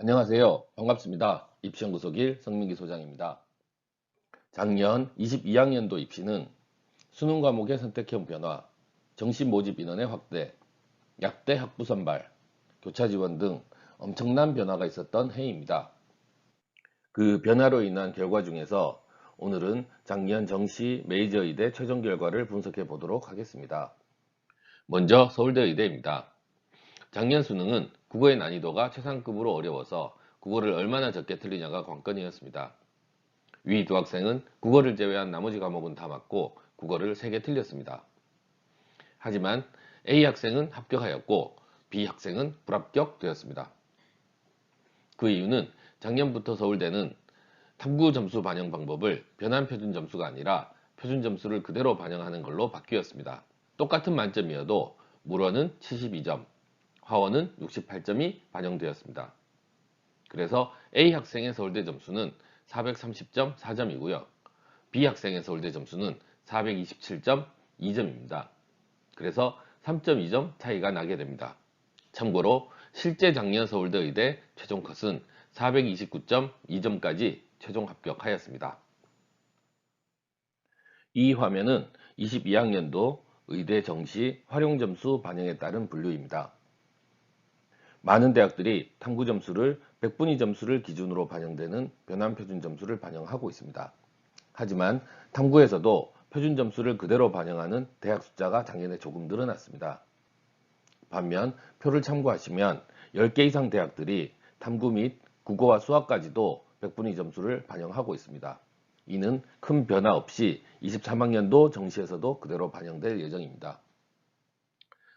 안녕하세요. 반갑습니다. 입시연구소1 성민기 소장입니다. 작년 22학년도 입시는 수능 과목의 선택형 변화, 정시 모집 인원의 확대, 약대 학부 선발, 교차 지원 등 엄청난 변화가 있었던 해입니다. 그 변화로 인한 결과 중에서 오늘은 작년 정시 메이저 의대 최종 결과를 분석해 보도록 하겠습니다. 먼저 서울대 의대입니다. 작년 수능은 국어의 난이도가 최상급으로 어려워서 국어를 얼마나 적게 틀리냐가 관건이었습니다. 위 두 학생은 국어를 제외한 나머지 과목은 다 맞고 국어를 3개 틀렸습니다. 하지만 A 학생은 합격하였고 B 학생은 불합격되었습니다. 그 이유는 작년부터 서울대는 탐구 점수 반영 방법을 변환 표준 점수가 아니라 표준 점수를 그대로 반영하는 걸로 바뀌었습니다. 똑같은 만점이어도 물어는 72점, 화원은 68점이 반영되었습니다. 그래서 A 학생의 서울대 점수는 430.4점이고요. B 학생의 서울대 점수는 427.2점입니다. 그래서 3.2점 차이가 나게 됩니다. 참고로 실제 작년 서울대 의대 최종 컷은 429.2점까지 최종 합격하였습니다. 이 화면은 22학년도 의대 정시 활용 점수 반영에 따른 분류입니다. 많은 대학들이 탐구 점수를 100분위 점수를 기준으로 반영되는 변환 표준 점수를 반영하고 있습니다. 하지만 탐구에서도 표준 점수를 그대로 반영하는 대학 숫자가 작년에 조금 늘어났습니다. 반면 표를 참고하시면 10개 이상 대학들이 탐구 및 국어와 수학까지도 100분위 점수를 반영하고 있습니다. 이는 큰 변화 없이 23학년도 정시에서도 그대로 반영될 예정입니다.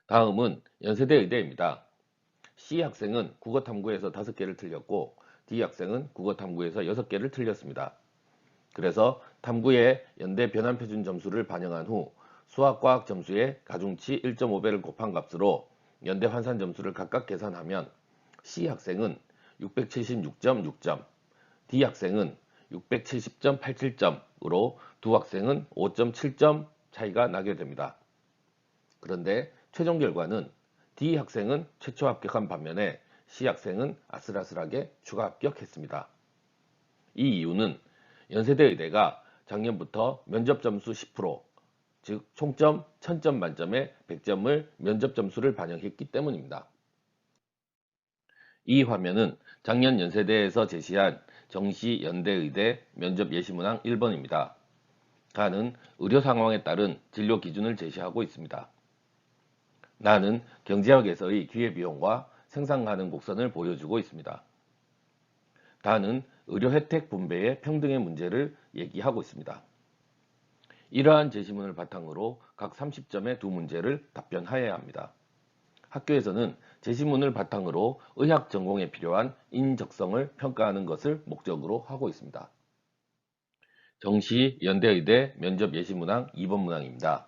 다음은 연세대 의대입니다. C 학생은 국어 탐구에서 5개를 틀렸고 D 학생은 국어 탐구에서 6개를 틀렸습니다. 그래서 탐구의 연대 변환표준 점수를 반영한 후 수학과학 점수의 가중치 1.5배를 곱한 값으로 연대 환산 점수를 각각 계산하면 C 학생은 676.6점, D 학생은 670.87점으로 두 학생은 5.7점 차이가 나게 됩니다. 그런데 최종 결과는 D 학생은 최초 합격한 반면에 C 학생은 아슬아슬하게 추가 합격했습니다. 이 이유는 연세대 의대가 작년부터 면접 점수 10%, 즉 총점 1000점 만점에 100점을 면접 점수를 반영했기 때문입니다. 이 화면은 작년 연세대에서 제시한 정시 연대의대 면접 예시문항 1번입니다. 가는 의료 상황에 따른 진료 기준을 제시하고 있습니다. 나는 경제학에서의 기회비용과 생산 가능 곡선을 보여주고 있습니다. 다는 의료 혜택 분배의 평등의 문제를 얘기하고 있습니다. 이러한 제시문을 바탕으로 각 30점의 두 문제를 답변하여야 합니다. 학교에서는 제시문을 바탕으로 의학 전공에 필요한 인적성을 평가하는 것을 목적으로 하고 있습니다. 정시 연대의대 면접 예시 문항 2번 문항입니다.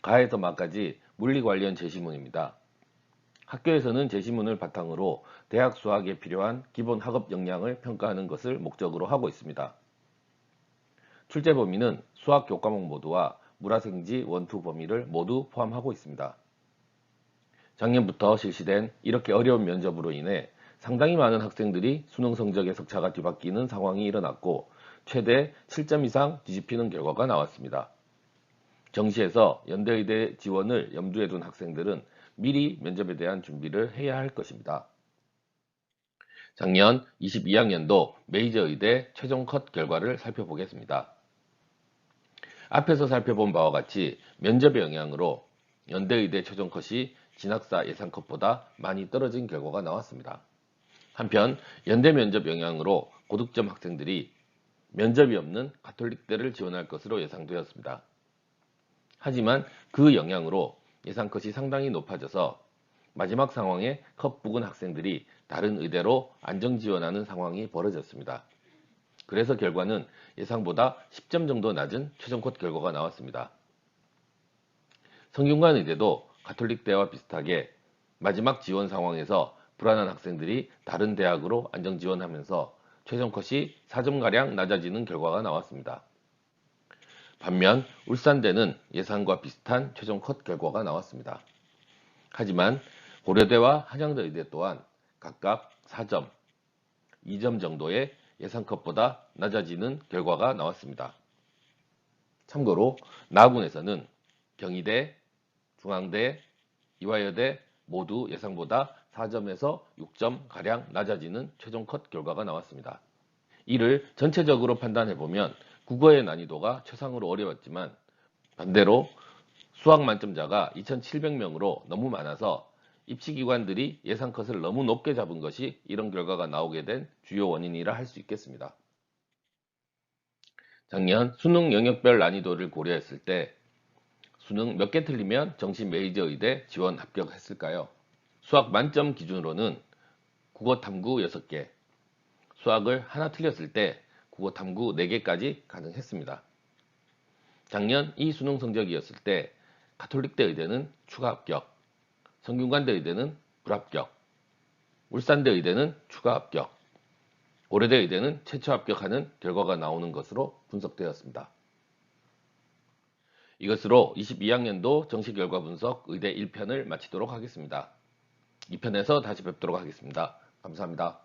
가에서 마까지 물리 관련 제시문입니다. 학교에서는 제시문을 바탕으로 대학 수학에 필요한 기본 학업 역량을 평가하는 것을 목적으로 하고 있습니다. 출제 범위는 수학 교과목 모두와 물화생지 원투 범위를 모두 포함하고 있습니다. 작년부터 실시된 이렇게 어려운 면접으로 인해 상당히 많은 학생들이 수능 성적의 석차가 뒤바뀌는 상황이 일어났고 최대 7점 이상 뒤집히는 결과가 나왔습니다. 정시에서 연대의대 지원을 염두에 둔 학생들은 미리 면접에 대한 준비를 해야 할 것입니다. 작년 22학년도 메이저 의대 최종 컷 결과를 살펴보겠습니다. 앞에서 살펴본 바와 같이 면접의 영향으로 연대의대 최종 컷이 진학사 예상 컷보다 많이 떨어진 결과가 나왔습니다. 한편 연대 면접 영향으로 고득점 학생들이 면접이 없는 가톨릭대를 지원할 것으로 예상되었습니다. 하지만 그 영향으로 예상컷이 상당히 높아져서 마지막 상황에 컷 부근 학생들이 다른 의대로 안정 지원하는 상황이 벌어졌습니다. 그래서 결과는 예상보다 10점 정도 낮은 최종 컷 결과가 나왔습니다. 성균관 의대도 가톨릭대와 비슷하게 마지막 지원 상황에서 불안한 학생들이 다른 대학으로 안정 지원하면서 최종 컷이 4점가량 낮아지는 결과가 나왔습니다. 반면 울산대는 예상과 비슷한 최종 컷 결과가 나왔습니다. 하지만 고려대와 한양대 의대 또한 각각 4점, 2점 정도의 예상 컷보다 낮아지는 결과가 나왔습니다. 참고로 나군에서는 경희대, 중앙대, 이화여대 모두 예상보다 4점에서 6점 가량 낮아지는 최종 컷 결과가 나왔습니다. 이를 전체적으로 판단해 보면 국어의 난이도가 최상으로 어려웠지만 반대로 수학 만점자가 2,700명으로 너무 많아서 입시기관들이 예상 컷을 너무 높게 잡은 것이 이런 결과가 나오게 된 주요 원인이라 할 수 있겠습니다. 작년 수능 영역별 난이도를 고려했을 때 수능 몇 개 틀리면 정시 메이저 의대 지원 합격했을까요? 수학 만점 기준으로는 국어 탐구 6개, 수학을 하나 틀렸을 때 국어 탐구 4개까지 가능했습니다. 작년 이 수능 성적이었을 때 가톨릭대 의대는 추가 합격, 성균관대 의대는 불합격, 울산대 의대는 추가 합격, 고려대 의대는 최초 합격하는 결과가 나오는 것으로 분석되었습니다. 이것으로 22학년도 정시 결과 분석 의대 1편을 마치도록 하겠습니다. 2편에서 다시 뵙도록 하겠습니다. 감사합니다.